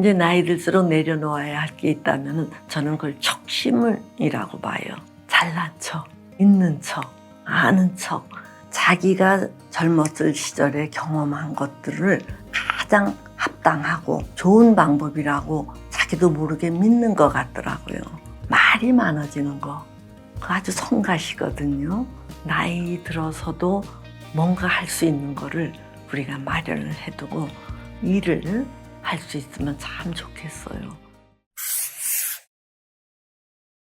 이제 나이 들수록 내려놓아야 할 게 있다면 저는 그걸 척심을이라고 봐요. 잘난 척, 있는 척, 아는 척, 자기가 젊었을 시절에 경험한 것들을 가장 합당하고 좋은 방법이라고 자기도 모르게 믿는 것 같더라고요. 말이 많아지는 거, 그거 아주 성가시거든요. 나이 들어서도 뭔가 할 수 있는 거를 우리가 마련을 해두고 일을 할 수 있으면 참 좋겠어요.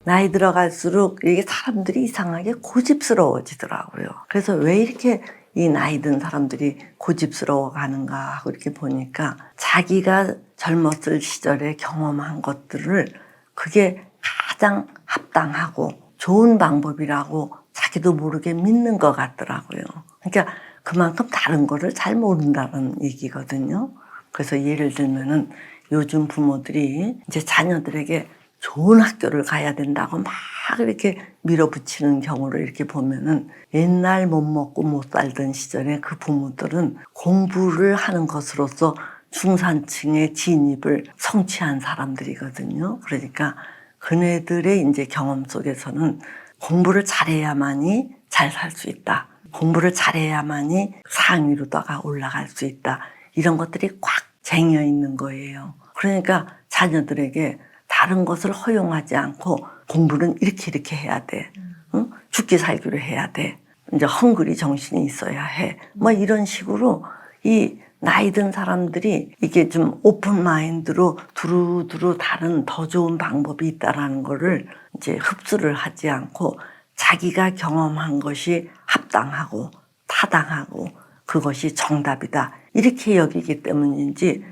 나이 들어갈수록 이게 사람들이 이상하게 고집스러워지더라고요. 그래서 왜 이렇게 이 나이 든 사람들이 고집스러워 가는가 이렇게 보니까 자기가 젊었을 시절에 경험한 것들을 그게 가장 합당하고 좋은 방법이라고 자기도 모르게 믿는 것 같더라고요. 그러니까 그만큼 다른 거를 잘 모른다는 얘기거든요. 그래서 예를 들면은 요즘 부모들이 이제 자녀들에게 좋은 학교를 가야 된다고 막 이렇게 밀어붙이는 경우를 이렇게 보면은 옛날 못 먹고 못 살던 시절에 그 부모들은 공부를 하는 것으로서 중산층의 진입을 성취한 사람들이거든요. 그러니까 그네들의 이제 경험 속에서는 공부를 잘해야만이 잘 살 수 있다. 공부를 잘해야만이 상위로다가 올라갈 수 있다. 이런 것들이 꽉 쟁여 있는 거예요. 그러니까 자녀들에게 다른 것을 허용하지 않고 공부는 이렇게 이렇게 해야 돼. 응? 죽기 살기로 해야 돼. 이제 헝그리 정신이 있어야 해. 뭐 이런 식으로 이 나이 든 사람들이 이게 좀 오픈 마인드로 두루두루 다른 더 좋은 방법이 있다라는 거를 이제 흡수를 하지 않고 자기가 경험한 것이 합당하고 타당하고 그것이 정답이다. 이렇게 여기기 때문인지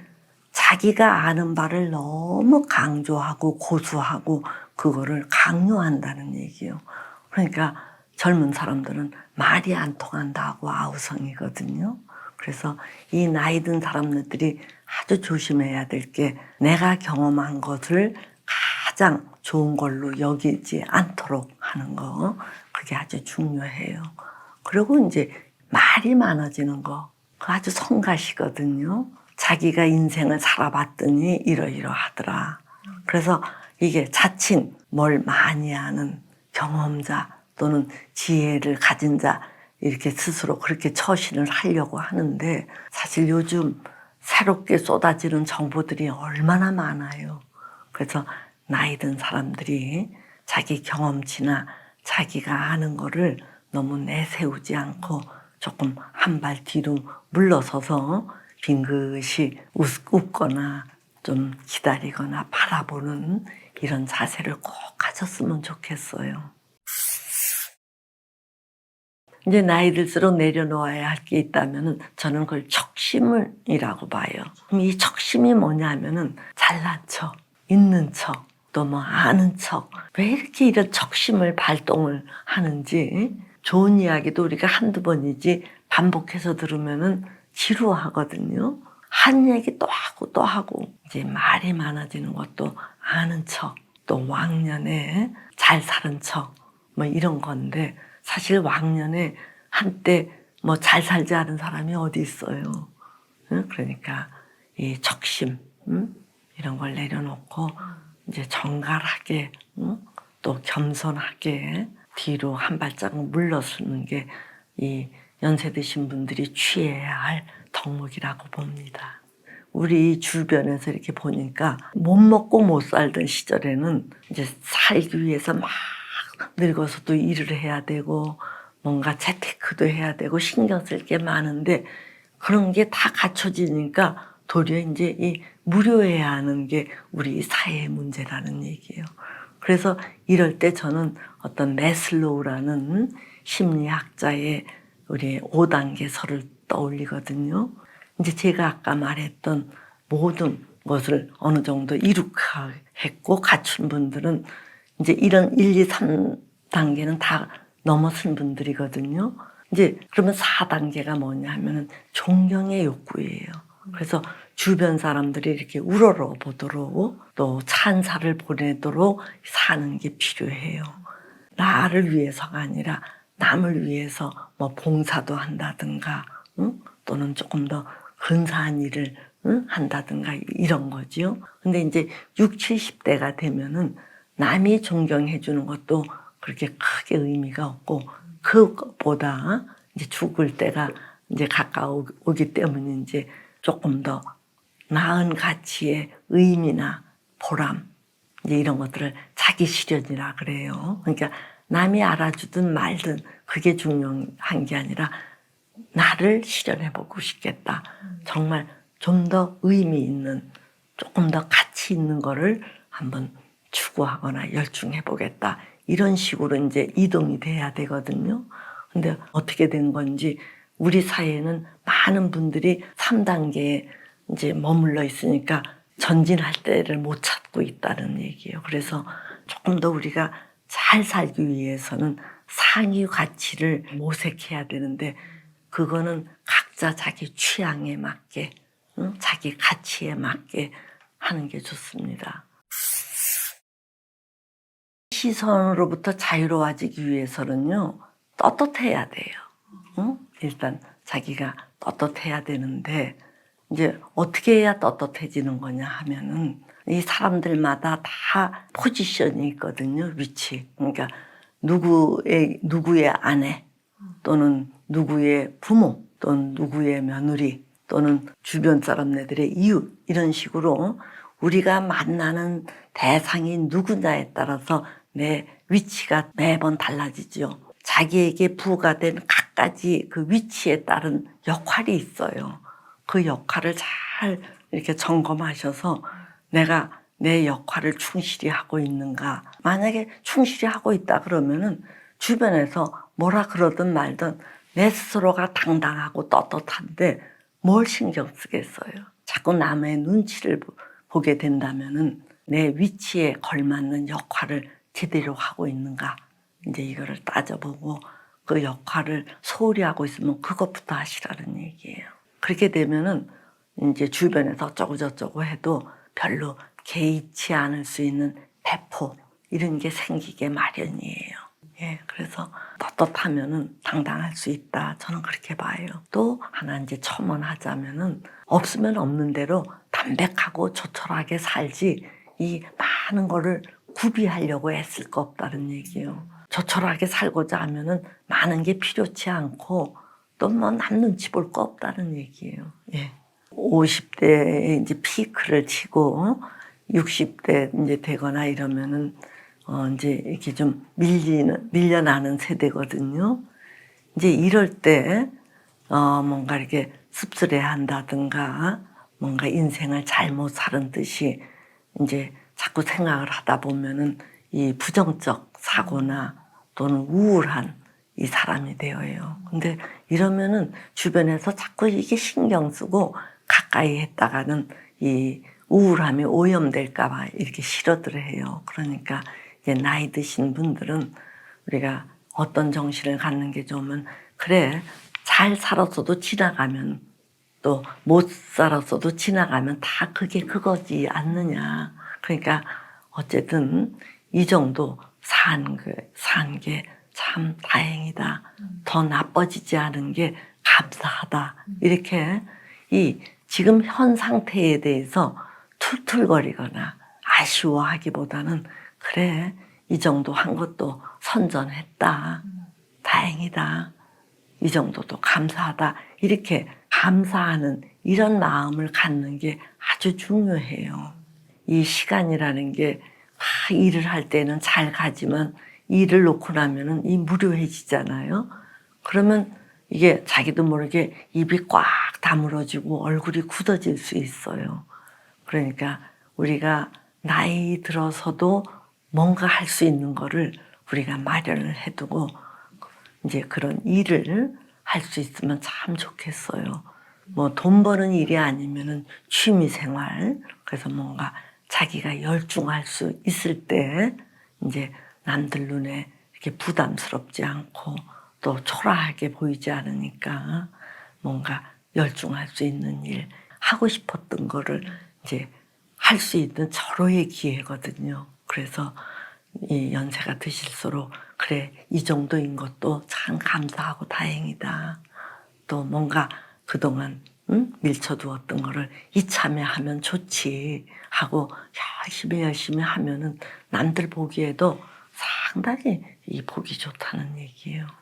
자기가 아는 바를 너무 강조하고 고수하고 그거를 강요한다는 얘기예요. 그러니까 젊은 사람들은 말이 안 통한다고 아우성이거든요. 그래서 이 나이 든 사람들이 아주 조심해야 될 게 내가 경험한 것을 가장 좋은 걸로 여기지 않도록 하는 거 그게 아주 중요해요. 그리고 이제 말이 많아지는 거 그거 아주 성가시거든요. 자기가 인생을 살아봤더니 이러이러하더라. 그래서 이게 자칭 뭘 많이 아는 경험자 또는 지혜를 가진 자 이렇게 스스로 그렇게 처신을 하려고 하는데 사실 요즘 새롭게 쏟아지는 정보들이 얼마나 많아요. 그래서 나이 든 사람들이 자기 경험치나 자기가 아는 거를 너무 내세우지 않고 조금 한 발 뒤로 물러서서 빙긋이 웃, 웃거나 좀 기다리거나 바라보는 이런 자세를 꼭 가졌으면 좋겠어요. 이제 나이 들수록 내려놓아야 할 게 있다면 저는 그걸 척심을이라고 봐요. 이 척심이 뭐냐면은 잘난 척, 있는 척, 또 뭐 아는 척. 왜 이렇게 이런 척심을 발동을 하는지 좋은 이야기도 우리가 한두 번이지 반복해서 들으면은 지루하거든요. 한 얘기 또 하고 또 하고 이제 말이 많아지는 것도 아는 척, 또 왕년에 잘 사는 척, 뭐 이런 건데 사실 왕년에 한때 뭐 잘 살지 않은 사람이 어디 있어요. 응? 그러니까 이 응? 이런 걸 내려놓고 이제 정갈하게 응? 또 겸손하게 뒤로 한 발자국 물러서는 게 이 연세 드신 분들이 취해야 할 덕목이라고 봅니다. 우리 주변에서 이렇게 보니까 못 먹고 못 살던 시절에는 이제 살기 위해서 막 늙어서도 일을 해야 되고 뭔가 재테크도 해야 되고 신경 쓸 게 많은데 그런 게 다 갖춰지니까 도리어 이제 이 무료해야 하는 게 우리 사회의 문제라는 얘기예요. 그래서 이럴 때 저는 어떤 메슬로우라는 심리학자의 우리 5단계서를 떠올리거든요. 이제 제가 아까 말했던 모든 것을 어느 정도 이룩했고 갖춘 분들은 이제 이런 1, 2, 3단계는 다 넘어선 분들이거든요. 이제 그러면 4단계가 뭐냐 하면은 존경의 욕구예요. 그래서 주변 사람들이 이렇게 우러러 보도록 또 찬사를 보내도록 사는 게 필요해요. 나를 위해서가 아니라 남을 위해서 뭐 봉사도 한다든가 응? 또는 조금 더 근사한 일을 응? 한다든가 이런 거지요. 근데 이제 6, 70대가 되면은 남이 존경해 주는 것도 그렇게 크게 의미가 없고 그것보다 이제 죽을 때가 이제 가까우기 때문에 이제 조금 더 나은 가치의 의미나 보람 이제 이런 것들을 자기 실현이라 그래요. 그러니까 남이 알아주든 말든 그게 중요한 게 아니라 나를 실현해 보고 싶겠다. 정말 좀 더 의미 있는 조금 더 가치 있는 거를 한번 추구하거나 열중해 보겠다. 이런 식으로 이제 이동이 돼야 되거든요. 근데 어떻게 된 건지 우리 사회에는 많은 분들이 3단계에 이제 머물러 있으니까 전진할 때를 못 찾고 있다는 얘기예요. 그래서 조금 더 우리가 잘 살기 위해서는 상위 가치를 모색해야 되는데 그거는 각자 자기 취향에 맞게 응? 자기 가치에 맞게 하는 게 좋습니다. 시선으로부터 자유로워지기 위해서는요 떳떳해야 돼요. 응? 일단 자기가 떳떳해야 되는데 이제 어떻게 해야 떳떳해지는 거냐 하면은 이 사람들마다 다 포지션이 있거든요 위치. 그러니까 누구의 누구의 아내 또는 누구의 부모 또는 누구의 며느리 또는 주변 사람네들의 이웃 이런 식으로 우리가 만나는 대상이 누구냐에 따라서 내 위치가 매번 달라지죠. 자기에게 부과된 각 가지 그 위치에 따른 역할이 있어요. 그 역할을 잘 이렇게 점검하셔서 내가 내 역할을 충실히 하고 있는가. 만약에 충실히 하고 있다 그러면은 주변에서 뭐라 그러든 말든 내 스스로가 당당하고 떳떳한데 뭘 신경 쓰겠어요. 자꾸 남의 눈치를 보- 보게 된다면은 내 위치에 걸맞는 역할을 제대로 하고 있는가. 이제 이거를 따져보고 그 역할을 소홀히 하고 있으면 그것부터 하시라는 얘기예요. 그렇게 되면은 이제 주변에서 어쩌고저쩌고 해도 별로 개의치 않을 수 있는 배포 이런 게 생기게 마련이에요. 예, 그래서 떳떳하면은 당당할 수 있다. 저는 그렇게 봐요. 또 하나 이제 첨언하자면은 없으면 없는 대로 담백하고 조촐하게 살지 이 많은 거를 구비하려고 애쓸 거 없다는 얘기예요. 조촐하게 살고자 하면은 많은 게 필요치 않고 또 뭐 남 눈치 볼 거 없다는 얘기예요. 예. 50대에 이제 피크를 치고 60대 이제 되거나 이러면은 어 이제 이렇게 좀 밀리는 밀려나는 세대거든요. 이제 이럴 때 어, 뭔가 이렇게 씁쓸해 한다든가 뭔가 인생을 잘못 살은 듯이 이제 자꾸 생각을 하다 보면은 이 부정적 사고나 또는 우울한 이 사람이 되어요. 근데 이러면은 주변에서 자꾸 이게 신경 쓰고 가까이 했다가는 이 우울함이 오염될까봐 이렇게 싫어들 해요. 그러니까 이제 나이 드신 분들은 우리가 어떤 정신을 갖는 게 좋으면 그래 잘 살았어도 지나가면 또 못 살았어도 지나가면 다 그게 그거지 않느냐. 그러니까 어쨌든 이 정도 산 게 참 다행이다. 더 나빠지지 않은 게 감사하다. 이렇게 이 지금 현 상태에 대해서 툴툴거리거나 아쉬워하기보다는 그래 이 정도 한 것도 선전했다. 다행이다. 이 정도도 감사하다. 이렇게 감사하는 이런 마음을 갖는 게 아주 중요해요. 이 시간이라는 게 아, 일을 할 때는 잘 가지만 일을 놓고 나면은 이 무료해지잖아요. 그러면 이게 자기도 모르게 입이 꽉 다물어지고 얼굴이 굳어질 수 있어요. 그러니까 우리가 나이 들어서도 뭔가 할 수 있는 거를 우리가 마련을 해두고 이제 그런 일을 할 수 있으면 참 좋겠어요. 뭐 돈 버는 일이 아니면은 취미 생활 그래서 뭔가 자기가 열중할 수 있을 때 이제 남들 눈에 이렇게 부담스럽지 않고 또 초라하게 보이지 않으니까 뭔가 열중할 수 있는 일 하고 싶었던 거를 이제 할 수 있는 절호의 기회거든요. 그래서 이 연세가 드실수록 그래 이 정도인 것도 참 감사하고 다행이다. 또 뭔가 그동안 응? 밀쳐두었던 거를 이참에 하면 좋지 하고 열심히 열심히 하면은 남들 보기에도 상당히 이 보기 좋다는 얘기예요.